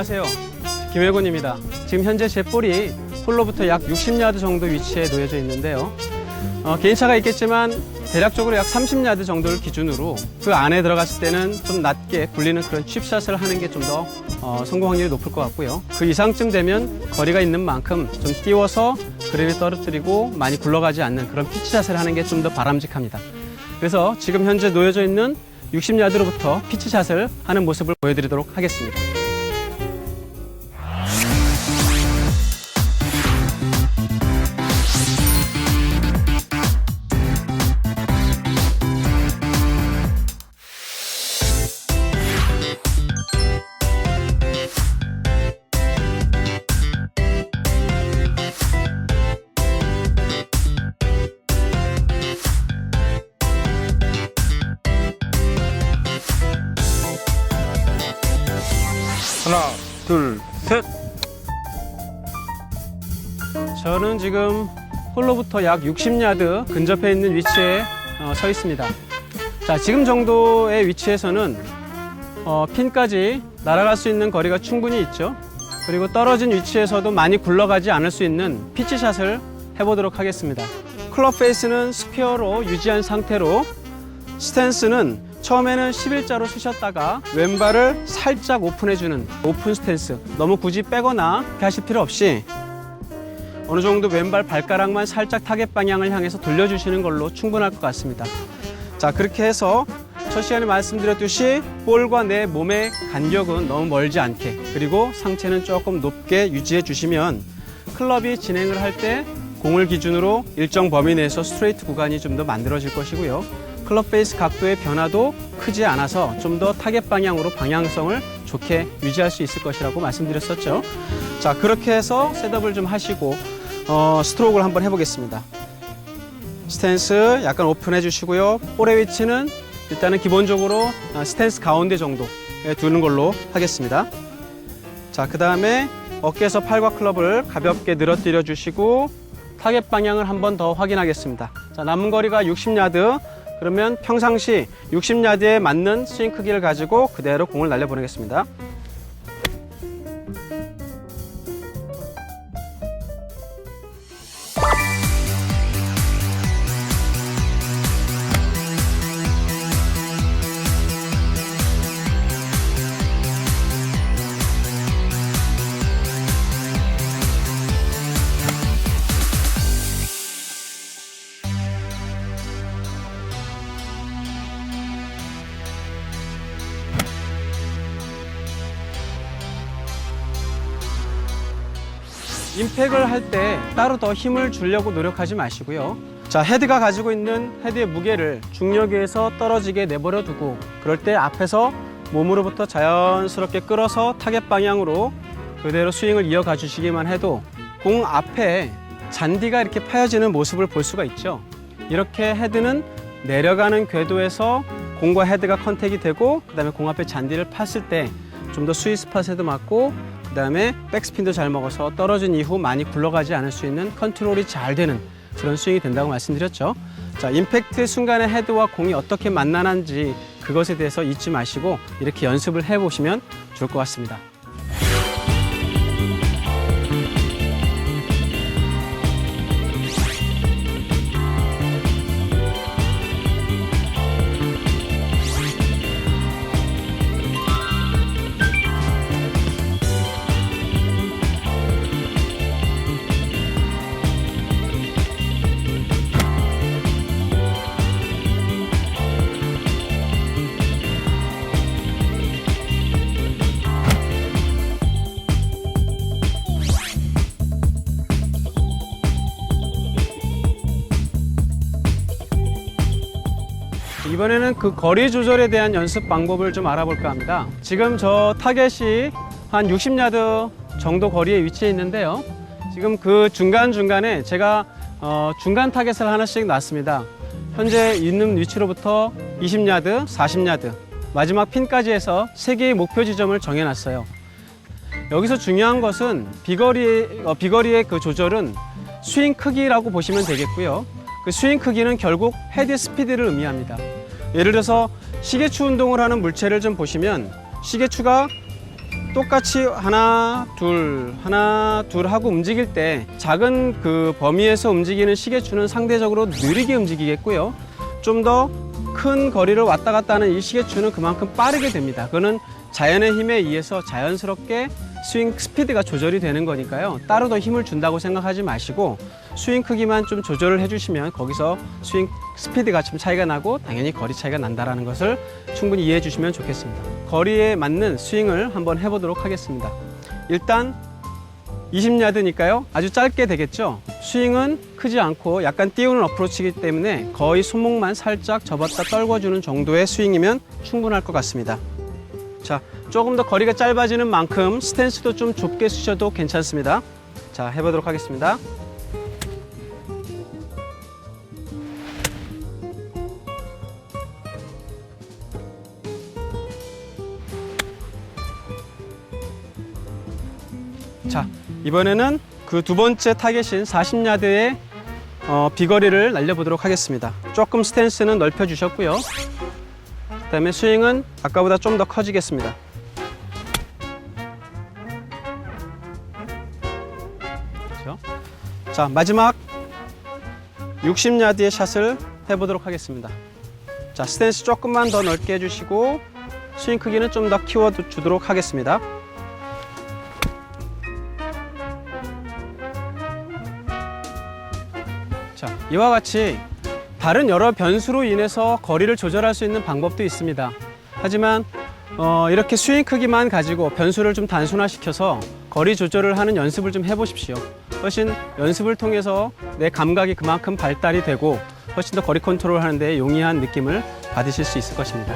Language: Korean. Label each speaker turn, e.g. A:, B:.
A: 안녕하세요. 김혜곤입니다. 지금 현재 제 볼이 홀로부터 약 60야드 정도 위치에 놓여져 있는데요. 어, 개인차가 있겠지만 대략적으로 약 30야드 정도를 기준으로 그 안에 들어갔을 때는 좀 낮게 굴리는 그런 칩샷을 하는 게 좀더 어, 성공 확률이 높을 것 같고요. 그 이상쯤 되면 거리가 있는 만큼 좀 띄워서 그립에 떨어뜨리고 많이 굴러가지 않는 그런 피치샷을 하는 게 좀 더 바람직합니다. 그래서 지금 현재 놓여져 있는 60야드로부터 피치샷을 하는 모습을 보여드리도록 하겠습니다.
B: 하나, 둘, 셋.
A: 저는 지금 홀로부터 약 60야드 근접해 있는 위치에 어, 서 있습니다. 자, 지금 정도의 위치에서는 어, 핀까지 날아갈 수 있는 거리가 충분히 있죠. 그리고 떨어진 위치에서도 많이 굴러가지 않을 수 있는 피치샷을 해보도록 하겠습니다. 클럽 페이스는 스퀘어로 유지한 상태로 스탠스는 처음에는 11자로 쓰셨다가 왼발을 살짝 오픈해주는 오픈 스탠스. 너무 굳이 빼거나 하실 필요 없이 어느 정도 왼발 발가락만 살짝 타겟 방향을 향해서 돌려주시는 걸로 충분할 것 같습니다. 자, 그렇게 해서 첫 시간에 말씀드렸듯이 볼과 내 몸의 간격은 너무 멀지 않게 그리고 상체는 조금 높게 유지해 주시면 클럽이 진행을 할 때 공을 기준으로 일정 범위 내에서 스트레이트 구간이 좀 더 만들어질 것이고요. 클럽 베이스 각도의 변화도 크지 않아서 좀 더 타겟 방향으로 방향성을 좋게 유지할 수 있을 것이라고 말씀드렸었죠. 자, 그렇게 해서 셋업을 좀 하시고 어, 스트로크를 한번 해보겠습니다. 스탠스 약간 오픈해 주시고요. 볼의 위치는 일단은 기본적으로 아, 스탠스 가운데 정도에 두는 걸로 하겠습니다. 자, 그 다음에 어깨에서 팔과 클럽을 가볍게 늘어뜨려 주시고 타겟 방향을 한번 더 확인하겠습니다. 자, 남은 거리가 60야드. 그러면 평상시 60야드에 맞는 스윙 크기를 가지고 그대로 공을 날려보내겠습니다. 임팩을 할 때 따로 더 힘을 주려고 노력하지 마시고요. 자, 헤드가 가지고 있는 헤드의 무게를 중력에서 떨어지게 내버려 두고 그럴 때 앞에서 몸으로부터 자연스럽게 끌어서 타겟 방향으로 그대로 스윙을 이어가 주시기만 해도 공 앞에 잔디가 이렇게 파여지는 모습을 볼 수가 있죠. 이렇게 헤드는 내려가는 궤도에서 공과 헤드가 컨택이 되고 그다음에 공 앞에 잔디를 팠을 때 좀 더 스윗 스팟에도 맞고 그 다음에 백스핀도 잘 먹어서 떨어진 이후 많이 굴러가지 않을 수 있는 컨트롤이 잘 되는 그런 스윙이 된다고 말씀드렸죠. 자, 임팩트 순간에 헤드와 공이 어떻게 만나는지 그것에 대해서 잊지 마시고 이렇게 연습을 해 보시면 좋을 것 같습니다. 이번에는 그 거리 조절에 대한 연습 방법을 좀 알아볼까 합니다. 지금 저 타겟이 한 60야드 정도 거리에 위치해 있는데요. 지금 그 중간중간에 제가 어, 중간 타겟을 하나씩 놨습니다. 현재 있는 위치로부터 20야드, 40야드, 마지막 핀까지 해서 세개의 목표 지점을 정해놨어요. 여기서 중요한 것은 비거리, 어, 비거리의 그 조절은 스윙 크기라고 보시면 되겠고요. 그 스윙 크기는 결국 헤드 스피드를 의미합니다. 예를 들어서 시계추 운동을 하는 물체를 좀 보시면 시계추가 똑같이 하나 둘 하나 둘 하고 움직일 때 작은 그 범위에서 움직이는 시계추는 상대적으로 느리게 움직이겠고요. 좀 더 큰 거리를 왔다 갔다 하는 이 시계추는 그만큼 빠르게 됩니다. 그거는 자연의 힘에 의해서 자연스럽게 스윙 스피드가 조절이 되는 거니까요. 따로 더 힘을 준다고 생각하지 마시고 스윙 크기만 좀 조절을 해주시면 거기서 스윙 스피드가 좀 차이가 나고 당연히 거리 차이가 난다라는 것을 충분히 이해해 주시면 좋겠습니다. 거리에 맞는 스윙을 한번 해보도록 하겠습니다. 일단 20야드니까요. 아주 짧게 되겠죠. 스윙은 크지 않고 약간 띄우는 어프로치이기 때문에 거의 손목만 살짝 접었다 떨궈주는 정도의 스윙이면 충분할 것 같습니다. 자, 조금 더 거리가 짧아지는 만큼 스탠스도 좀 좁게 쓰셔도 괜찮습니다. 자, 해보도록 하겠습니다. 자, 이번에는 그 두 번째 타겟인 40야드의 어, 비거리를 날려보도록 하겠습니다. 조금 스탠스는 넓혀주셨고요. 그 다음에 스윙은 아까보다 좀 더 커지겠습니다. 자 마지막 60야드의 샷을 해보도록 하겠습니다. 자 스탠스 조금만 더 넓게 해주시고 스윙 크기는 좀 더 키워주도록 하겠습니다. 자, 이와 같이 다른 여러 변수로 인해서 거리를 조절할 수 있는 방법도 있습니다. 하지만 어, 이렇게 스윙 크기만 가지고 변수를 좀 단순화시켜서 거리 조절을 하는 연습을 좀 해보십시오. 훨씬 연습을 통해서 내 감각이 그만큼 발달이 되고 훨씬 더 거리 컨트롤 하는데 용이한 느낌을 받으실 수 있을 것입니다.